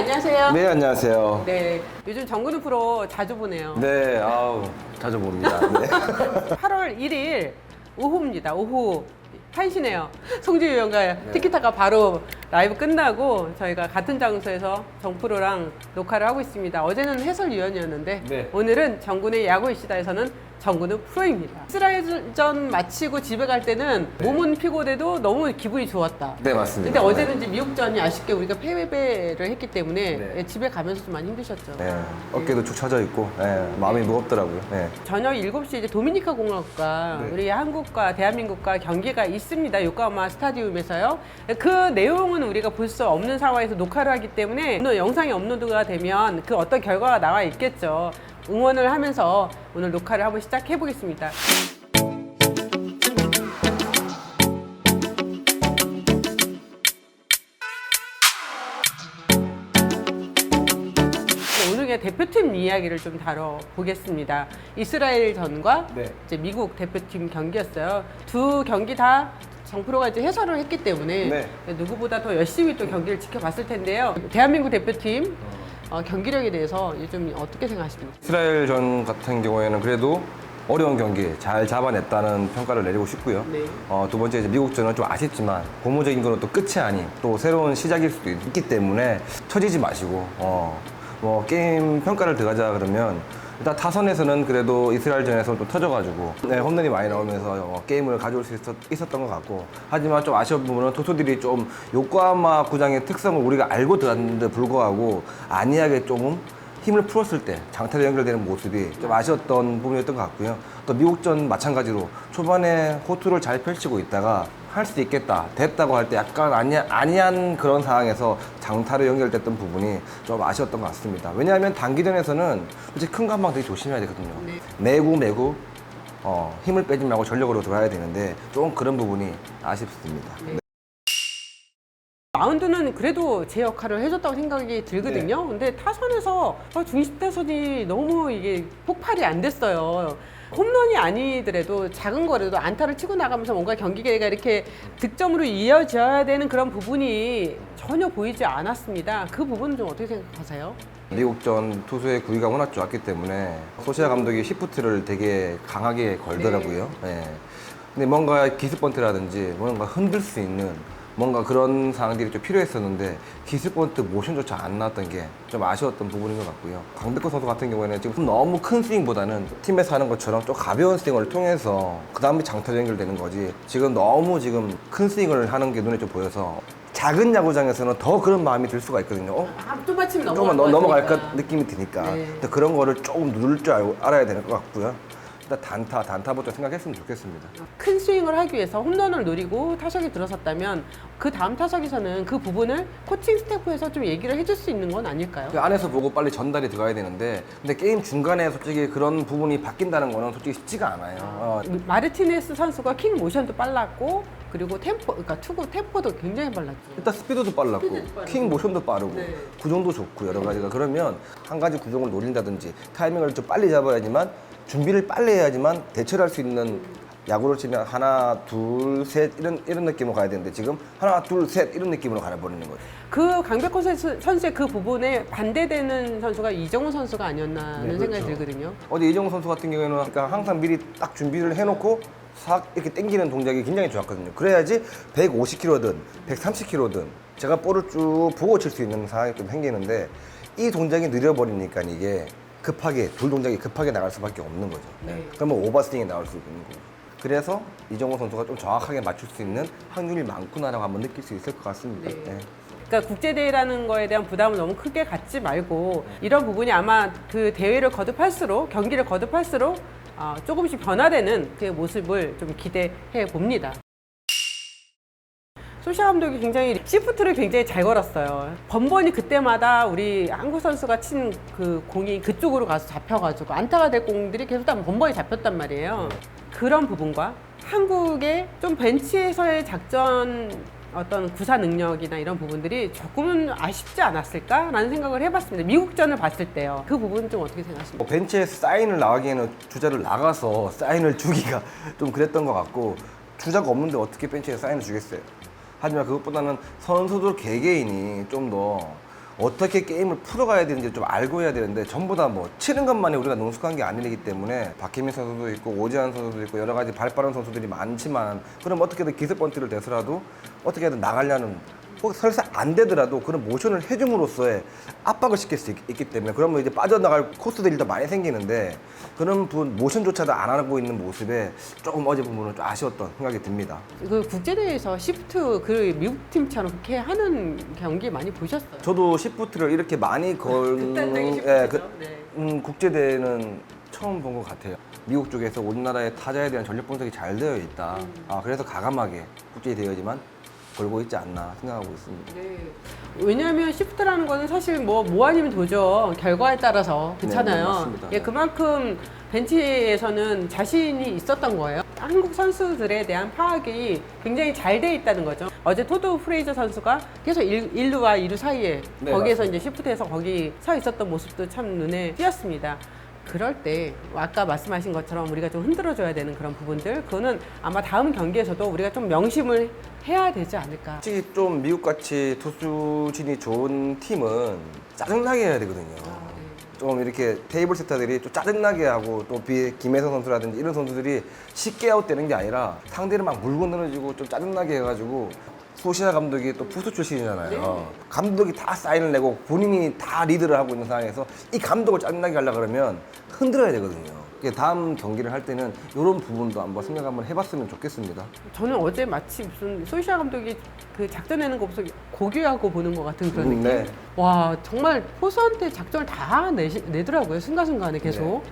안녕하세요. 네, 안녕하세요. 네, 요즘 정근우 프로 자주 보네요. 네, 아우, 자주 봅니다. 네. 8월 1일 오후입니다. 오후 1시네요. 송지유 위원과 네. 티키타카 바로 라이브 끝나고 저희가 같은 장소에서 정프로랑 녹화를 하고 있습니다. 어제는 해설위원이었는데 네. 오늘은 정군의 야구 이시다에서는 정근우 프로입니다. 이스라엘전 마치고 집에 갈 때는 몸은 피곤해도 너무 기분이 좋았다. 네, 맞습니다. 근데 어제는 이제 미국전이 아쉽게 우리가 패배를 했기 때문에 네. 집에 가면서 좀 많이 힘드셨죠. 네, 어깨도 축 처져 있고, 네, 마음이 무겁더라고요. 네. 저녁 7시 이제 도미니카 공화국과 네. 우리 한국과 대한민국과 경기가 있습니다. 요코하마 스타디움에서요. 그 내용은 우리가 볼 수 없는 상황에서 녹화를 하기 때문에 오늘 영상이 업로드가 되면 그 어떤 결과가 나와 있겠죠. 응원을 하면서 오늘 녹화를 한번 시작해 보겠습니다. 오늘의 대표팀 이야기를 좀 다뤄보겠습니다. 이스라엘 전과 네. 이제 미국 대표팀 경기였어요. 두 경기 다 정프로가 이제 해설을 했기 때문에 네. 누구보다 더 열심히 또 경기를 지켜봤을 텐데요. 대한민국 대표팀 어, 경기력에 대해서 요즘 어떻게 생각하십니까? 이스라엘 전 같은 경우에는 그래도 어려운 경기 잘 잡아냈다는 평가를 내리고 싶고요. 네. 어, 두 번째 이제 미국전은 좀 아쉽지만 고무적인 거는 또 끝이 아닌 또 새로운 시작일 수도 있기 때문에 처지지 마시고 어, 뭐 게임 평가를 들어가자 그러면 일단 타선에서는 그래도 이스라엘전에서 좀 터져가지고 네, 홈런이 많이 나오면서 어, 게임을 가져올 수 있었, 던것 같고. 하지만 좀 아쉬운 부분은 투수들이 좀 요코하마 구장의 특성을 우리가 알고 들었는데 불구하고 안이하게 조금 힘을 풀었을 때 장타로 연결되는 모습이 좀 아쉬웠던 부분이었던 것 같고요. 또 미국전 마찬가지로 초반에 호투를 잘 펼치고 있다가 할 수 있겠다, 됐다고 할 때 약간 아니, 아니한 그런 상황에서 장타로 연결됐던 부분이 좀 아쉬웠던 것 같습니다. 왜냐하면 단기전에서는 솔직히 큰거한방 되게 조심해야 되거든요. 네. 매구 매구 어, 힘을 빼지 말고 전력으로 들어야 되는데 좀 그런 부분이 아쉽습니다. 네. 마운드는 그래도 제 역할을 해줬다고 생각이 들거든요. 네. 근데 타선에서 어, 중심 타선이 너무 이게 폭발이 안 됐어요. 홈런이 아니더라도 작은 거라도 안타를 치고 나가면서 뭔가 경기가 이렇게 득점으로 이어져야 되는 그런 부분이 전혀 보이지 않았습니다. 그 부분은 좀 어떻게 생각하세요? 미국전 투수의 구위가 워낙 좋았기 때문에 소시아 감독이 시프트를 되게 강하게 걸더라고요. 예. 근데 뭔가 기습 번트라든지 뭔가 흔들 수 있는 뭔가 그런 상황들이 좀 필요했었는데 번트 모션조차 안 나왔던 게 좀 아쉬웠던 부분인 것 같고요. 강백호 선수 같은 경우에는 지금 너무 큰 스윙보다는 팀에서 하는 것처럼 좀 가벼운 스윙을 통해서 그 다음에 장타 연결되는 거지 지금 너무 지금 큰 스윙을 하는 게 눈에 좀 보여서 작은 야구장에서는 더 그런 마음이 들 수가 있거든요. 어? 또 마침 넘어갈 조금만 것 넘- 넘어갈 같으니까. 것 느낌이 드니까 네. 근데 그런 거를 조금 누를 줄 알고, 알아야 되는 것 같고요 일단 단타 단타부터 생각했으면 좋겠습니다 큰 스윙을 하기 위해서 홈런을 노리고 타석에 들어섰다면 그 다음 타석에서는 그 부분을 코칭 스태프에서 좀 얘기를 해줄 수 있는 건 아닐까요? 그 안에서 보고 빨리 전달이 들어가야 되는데 근데 게임 중간에 솔직히 그런 부분이 바뀐다는 거는 솔직히 쉽지가 않아요 어, 마르티네스 선수가 킥 모션도 빨랐고 그리고 템포, 그러니까 투구 템포도 굉장히 빨랐죠. 일단 스피드도 빨랐고 스피드도 빠르고. 킥 모션도 빠르고 네. 구종도 좋고 여러 가지가 그러면 한 가지 구종을 노린다든지 타이밍을 좀 빨리 잡아야지만 준비를 빨리 해야지만 대처를 할 수 있는 야구를 치면 하나 둘 셋 이런 이런 느낌으로 가야 되는데 지금 하나 둘 셋 이런 느낌으로 가버리는 거죠. 그 강백호 선수, 선수의 그 부분에 반대되는 선수가 이정우 선수가 아니었나 하는 네, 생각이 그렇죠. 들거든요. 어제 이정우 선수 같은 경우에는 그러니까 항상 미리 딱 준비를 해놓고 싹 이렇게 당기는 동작이 굉장히 좋았거든요. 그래야지 150km든 130km든 제가 볼을 쭉 보고 칠 수 있는 상황이 좀 생기는데 이 동작이 느려버리니까 이게 급하게 둘 동작이 급하게 나갈 수밖에 없는 거죠. 네. 그러면 오버스윙이 나올 수 있는 거죠. 그래서 이정우 선수가 좀 정확하게 맞출 수 있는 확률이 많구나라고 한번 느낄 수 있을 것 같습니다. 네. 네. 그러니까 국제대회라는 거에 대한 부담을 너무 크게 갖지 말고 이런 부분이 아마 그 대회를 거듭할수록 경기를 거듭할수록 어, 조금씩 변화되는 그 모습을 좀 기대해 봅니다. 소시아 감독이 굉장히 시프트를 굉장히 잘 걸었어요. 번번이 그때마다 우리 한국 선수가 친 그 공이 그쪽으로 가서 잡혀가지고 안타가 될 공들이 계속 다 번번이 잡혔단 말이에요. 그런 부분과 한국의 좀 벤치에서의 작전 어떤 구사 능력이나 이런 부분들이 조금은 아쉽지 않았을까라는 생각을 해봤습니다. 미국전을 봤을 때요. 그 부분 좀 어떻게 생각하십니까? 뭐 벤치에 사인을 나가기에는 주자를 나가서 사인을 주기가 좀 그랬던 것 같고 주자가 없는데 어떻게 벤치에 사인을 주겠어요. 하지만 그것보다는 선수들 개개인이 좀 더 어떻게 게임을 풀어가야 되는지 좀 알고 해야 되는데 전부 다 뭐 치는 것만이 우리가 능숙한 게 아니기 때문에 박혜민 선수도 있고 오지환 선수도 있고 여러 가지 발 빠른 선수들이 많지만 그럼 어떻게든 기습 번트를 대서라도 어떻게든 나가려는 혹 설사 안 되더라도 그런 모션을 해줌으로써의 압박을 시킬 수 있, 기 때문에 그러면 이제 빠져나갈 코스들이 더 많이 생기는데 그런 부분 모션조차도 안 하고 있는 모습에 조금 어제 부분은 좀 아쉬웠던 생각이 듭니다. 그 국제대회에서 시프트 그 미국 팀처럼 그렇게 하는 경기 많이 보셨어요? 저도 시프트를 이렇게 많이 걸는 극단적인 예, 시프트죠. 네. 음, 국제대회는 처음 본 것 같아요. 미국 쪽에서 우리나라의 타자에 대한 전력 분석이 잘 되어 있다. 음. 아, 그래서 가감하게 국제대회지만 걸고 있지 않나 생각하고 있습니다. 네. 왜냐하면 시프트라는 거는 사실 뭐, 뭐 아니면 도죠. 결과에 따라서. 그렇잖아요. 네, 네, 맞습니다. 예, 그만큼 벤치에서는 자신이 있었던 거예요. 한국 선수들에 대한 파악이 굉장히 잘 돼 있다는 거죠. 어제 토드 프레이저 선수가 계속 1, 1루와 2루 사이에 네, 거기에서 맞습니다. 이제 시프트에서 거기 서 있었던 모습도 참 눈에 띄었습니다. 그럴 때 아까 말씀하신 것처럼 우리가 좀 흔들어줘야 되는 그런 부분들 그거는 아마 다음 경기에서도 우리가 좀 명심을 해야 되지 않을까. 솔직히 좀 미국같이 투수진이 좋은 팀은 짜증나게 해야 되거든요. 좀 이렇게 테이블 세터들이 좀 짜증나게 하고 또 비- 김혜성 선수라든지 이런 선수들이 쉽게 아웃되는 게 아니라 상대를 막 물고 늘어지고 좀 짜증나게 해가지고 소시아 감독이 또 투수 출신이잖아요. 감독이 다 사인을 내고 본인이 다 리드를 하고 있는 상황에서 이 감독을 짜증나게 하려 그러면 흔들어야 되거든요. 그게 다음 경기를 할 때는 이런 부분도 한번 생각 한번 해봤으면 좋겠습니다. 저는 어제 마치 무슨 소시아 감독이 그 작전 내는 거 보면서 고귀하고 보는 것 같은 그런 음, 느낌. 네. 와 정말 포수한테 작전을 다 내시, 내더라고요 순간순간에 계속.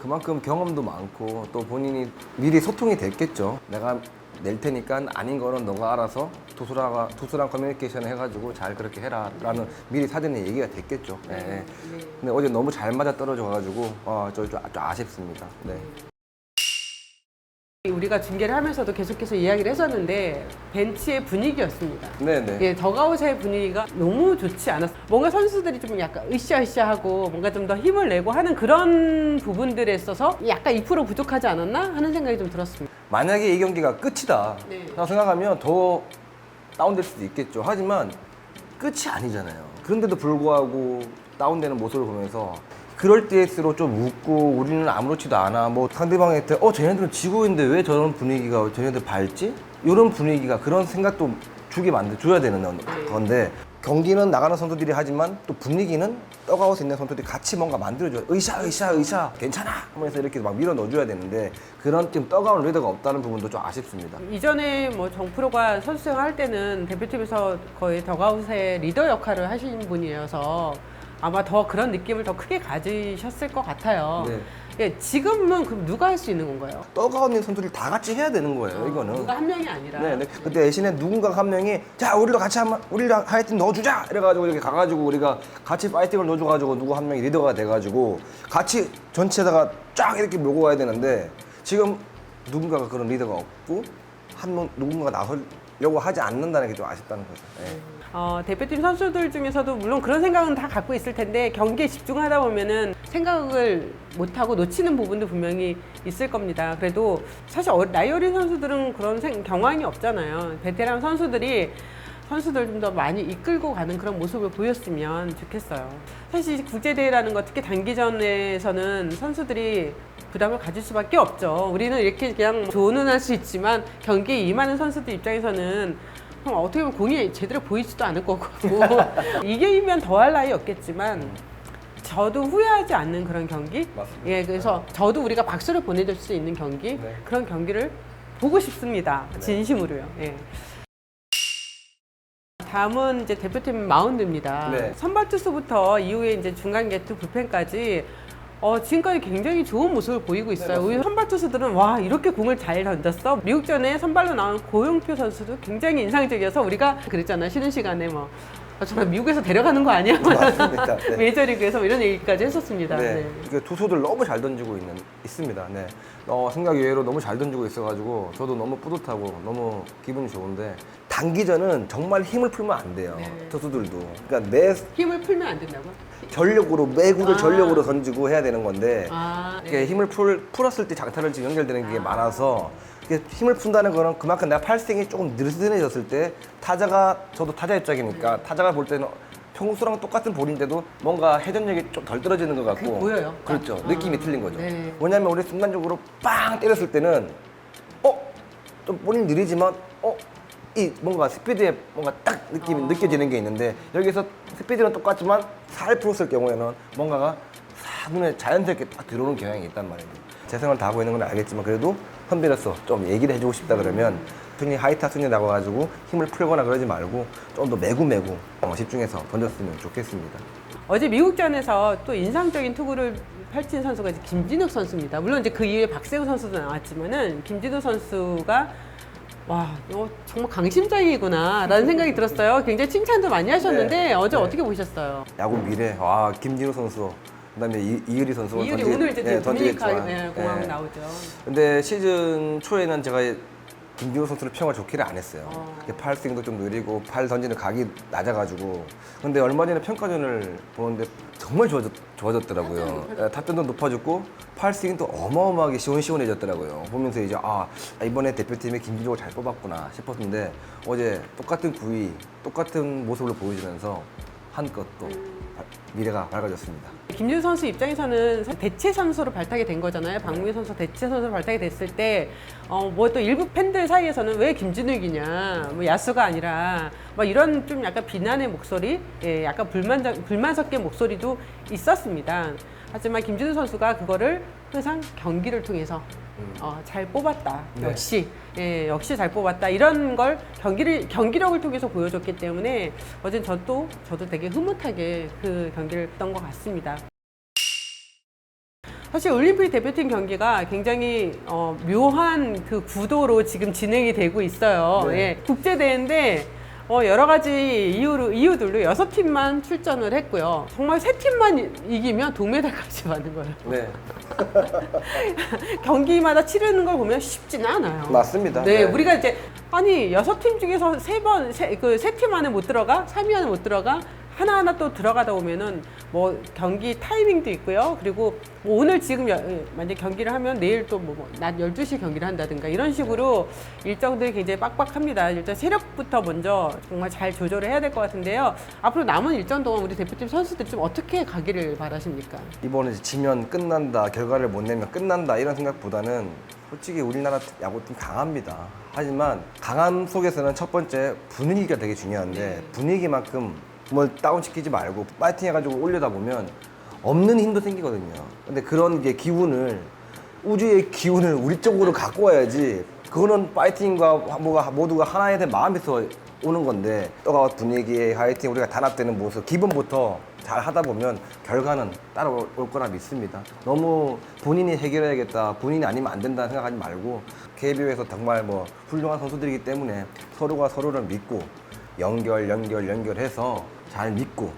그만큼 경험도 많고 또 본인이 미리 소통이 됐겠죠. 내가 낼 테니까 아닌 거는 너가 알아서 투수랑 투수랑 커뮤니케이션 해가지고 잘 그렇게 해라라는 미리 사전에 얘기가 됐겠죠. 네. 네. 근데 어제 너무 잘 맞아 떨어져가지고 어, 저, 아- 좀 아쉽습니다. 네. 우리가 중계를 하면서도 계속해서 이야기를 했었는데 벤치의 분위기였습니다. 네네. 예, 더가웃의 분위기가 너무 좋지 않았어. 뭔가 선수들이 좀 약간 으쌰으쌰하고 뭔가 좀 더 힘을 내고 하는 그런 부분들에 있어서 약간 2% 부족하지 않았나 하는 생각이 좀 들었습니다. 만약에 이 경기가 끝이다 네. 라고 생각하면 더 다운될 수도 있겠죠. 하지만 끝이 아니잖아요. 그런데도 불구하고 다운되는 모습을 보면서 그럴 때일수록 좀 웃고 우리는 아무렇지도 않아. 뭐 상대방한테 어 쟤네들은 지고 있는데 왜 저런 분위기가 쟤네들 밝지? 이런 분위기가 그런 생각도 주게 만들 줘야 되는 건데 경기는 나가는 선수들이 하지만 또 분위기는 떠가고 있는 선수들이 같이 뭔가 만들어줘요. 의샤, 의샤, 의샤, 괜찮아! 하면서 이렇게 막 밀어 넣어줘야 되는데 그런 좀 떠가는 리더가 없다는 부분도 좀 아쉽습니다. 이전에 뭐 정프로가 선수 생활 할 때는 대표팀에서 거의 더가웃의 리더 역할을 하신 분이어서 아마 더 그런 느낌을 더 크게 가지셨을 것 같아요. 네. 예, 지금은 그럼 누가 할 수 있는 건가요? 떠가고 있는 선수들이 다 같이 해야 되는 거예요, 이거는. 누가 한 명이 아니라. 네, 네. 그때 대신에 누군가 한 명이 자 우리도 같이 한번 우리랑 하여튼 넣어주자 이래가지고 이렇게 가가지고 우리가 같이 파이팅을 넣어줘가지고 누구 한 명이 리더가 돼가지고 같이 전체에다가 쫙 이렇게 몰고 가야 되는데 지금 누군가가 그런 리더가 없고 한 명 누군가가 나서려고 하지 않는다는 게 좀 아쉽다는 거죠. 네. 어, 대표팀 선수들 중에서도 물론 그런 생각은 다 갖고 있을 텐데 경기에 집중하다 보면은 생각을 못하고 놓치는 부분도 분명히 있을 겁니다. 그래도 사실 어- 나이 어린 선수들은 그런 생- 경황이 없잖아요. 베테랑 선수들이 선수들 좀 더 많이 이끌고 가는 그런 모습을 보였으면 좋겠어요. 사실 국제대회라는 거 특히 단기전에서는 선수들이 부담을 가질 수밖에 없죠. 우리는 이렇게 그냥 조언은 할 수 있지만 경기에 임하는 선수들 입장에서는 어떻게 보면 공이 제대로 보이지도 않을 거고 이게이면 더할 나위 없겠지만 저도 후회하지 않는 그런 경기 맞습니다. 예 그래서 저도 우리가 박수를 보내줄 수 있는 경기 네. 그런 경기를 보고 싶습니다 진심으로요 예. 다음은 이제 대표팀 마운드입니다 네. 선발 투수부터 이후에 이제 중간 게투 불펜까지 어, 지금까지 굉장히 좋은 모습을 보이고 있어요. 우리 선발 투수들은 와 이렇게 공을 잘 던졌어. 미국전에 선발로 나온 고용표 선수도 굉장히 인상적이어서 우리가 그랬잖아 쉬는 시간에 뭐 아, 정말 미국에서 데려가는 거 아니야? 맞습니다. 네. 메이저리그에서 뭐 이런 얘기까지 했었습니다. 네. 네. 이게 투수들 너무 잘 던지고 있는 있습니다. 네. 어, 생각 외로 너무 잘 던지고 있어가지고 저도 너무 뿌듯하고 너무 기분이 좋은데 단기전은 정말 힘을 풀면 안 돼요. 네. 투수들도. 그러니까 내 힘을 풀면 안 된다고? 전력으로 매구를 아. 전력으로 던지고 해야 되는 건데 아, 이게 힘을 풀, 풀었을 때 장타를 지금 연결되는 게 많아서 이게 힘을 푼다는 거는 그만큼 내가 팔스윙이 조금 느슨해졌을 때 타자가 저도 타자 입장이니까 타자가 볼 때는 평소랑 똑같은 볼인데도 뭔가 회전력이 좀 덜 떨어지는 것 같고 보여요. 그렇죠. 아. 느낌이 틀린 거죠. 네. 왜냐하면 우리 순간적으로 빵 때렸을 때는 어? 좀 볼이 느리지만 어? 이 뭔가 스피드에 뭔가 딱 느낌이 아. 느껴지는 게 있는데 여기서 스피드는 똑같지만 살 풀었을 경우에는 뭔가가 싹 눈에 자연스럽게 딱 들어오는 경향이 있단 말입니다. 재생을 다 하고 있는 건 알겠지만 그래도 선배로서 좀 얘기를 해주고 싶다 그러면 흔히 하이타 순위 나가가지고 힘을 풀거나 그러지 말고 좀 더 매구매구 어, 집중해서 던졌으면 좋겠습니다. 어제 미국전에서 또 인상적인 투구를 펼친 선수가 이제 김진욱 선수입니다. 물론 이제 그 이후에 박세우 선수도 나왔지만은 김진욱 선수가 와, 너 정말 강심장이구나라는 생각이 들었어요. 굉장히 칭찬도 많이 하셨는데 네. 어제 네. 어떻게 보셨어요? 야구 미래 와 김진우 선수 그다음에 이, 이의리 선수 이율이 던지- 오늘 이제 예, 던지겠지만, 예, 공항 예. 나오죠. 근데 시즌 초에는 제가 김진우 선수를 평을 좋게를 안 했어요. 어. 이게 팔 스윙도 좀 느리고 팔 던지는 각이 낮아가지고. 근데 얼마 전에 평가전을 보는데 정말 좋아졌, 좋아졌더라고요. 예, 탑변도 높아졌고 팔 스윙도 어마어마하게 시원시원해졌더라고요. 보면서 이제 아 이번에 대표팀에 김진우를 잘 뽑았구나 싶었는데 어제 똑같은 구위, 똑같은 모습을 보여주면서 한껏 또 바- 미래가 밝아졌습니다. 김진우 선수 입장에서는 대체 선수로 발탁이 된 거잖아요. 박무희 선수 대체 선수로 발탁이 됐을 때, 어, 뭐 또 일부 팬들 사이에서는 왜 김진욱이냐, 뭐 야수가 아니라, 막 이런 좀 약간 비난의 목소리, 예, 약간 불만, 불만 섞인 목소리도 있었습니다. 하지만 김진우 선수가 그거를 항상 경기를 통해서 어, 잘 뽑았다. 네. 역시, 예, 역시 잘 뽑았다. 이런 걸 경기를, 경기력을 통해서 보여줬기 때문에 어젠 저도, 저도 되게 흐뭇하게 그 경기를 했던 것 같습니다. 사실 올림픽 대표팀 경기가 굉장히 어, 묘한 그 구도로 지금 진행이 되고 있어요. 네. 예, 국제대회인데 어, 여러 가지 이유로, 이유들로 여섯 팀만 출전을 했고요. 정말 세 팀만 이- 이기면 동메달까지 받는 거예요. 네, 경기마다 치르는 걸 보면 쉽지는 않아요. 맞습니다. 네, 네. 우리가 이제 아니 여섯 팀 중에서 세 번, 그세 팀 안에 못 들어가, 3위 안에 못 들어가. 하나 하나 또 들어가다 보면은 뭐 경기 타이밍도 있고요. 그리고 뭐 오늘 지금 여- 예, 만약 경기를 하면 내일 또뭐낮 12시 경기를 한다든가 이런 식으로 일정들이 굉장히 빡빡합니다. 일단 세력부터 먼저 정말 잘 조절을 해야 될 것 같은데요. 앞으로 남은 일정 동안 우리 대표팀 선수들이 좀 어떻게 가기를 바라십니까? 이번에 지면 끝난다, 결과를 못 내면 끝난다 이런 생각보다는 솔직히 우리나라 야구팀 강합니다. 하지만 강함 속에서는 첫 번째 분위기가 되게 중요한데 분위기만큼 뭘 다운시키지 말고 파이팅 해가지고 올려다 보면 없는 힘도 생기거든요. 근데 그런 게 기운을 우주의 기운을 우리 쪽으로 갖고 와야지 그거는 파이팅과 뭐가 모두가 하나에 대한 마음에서 오는 건데 또가 분위기에 화이팅 우리가 단합되는 모습 기본부터 잘 하다 보면 결과는 따라올 거라 믿습니다. 너무 본인이 해결해야겠다, 본인이 아니면 안 된다 생각하지 말고 KBO에서 정말 뭐 훌륭한 선수들이기 때문에 서로가 서로를 믿고 연결, 연결, 연결해서 잘 믿고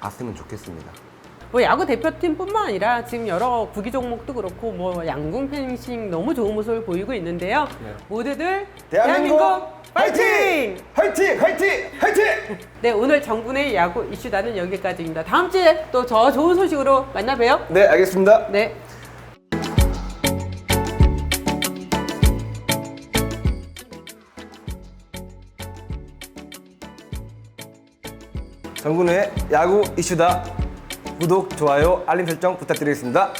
갔으면 좋겠습니다. 뭐 야구 대표팀뿐만 아니라 지금 여러 구기 종목도 그렇고 뭐 양궁 펜싱 너무 좋은 모습을 보이고 있는데요. 네. 모두들 대한민국 파이팅! 화이팅! 화이팅! 화이팅! 네 오늘 정분의 야구 이슈다는 여기까지입니다. 다음 주에 또 저 좋은 소식으로 만나 봬요. 네, 알겠습니다. 네. 정근우의 야구 이슈다. 구독, 좋아요, 알림 설정 부탁드리겠습니다.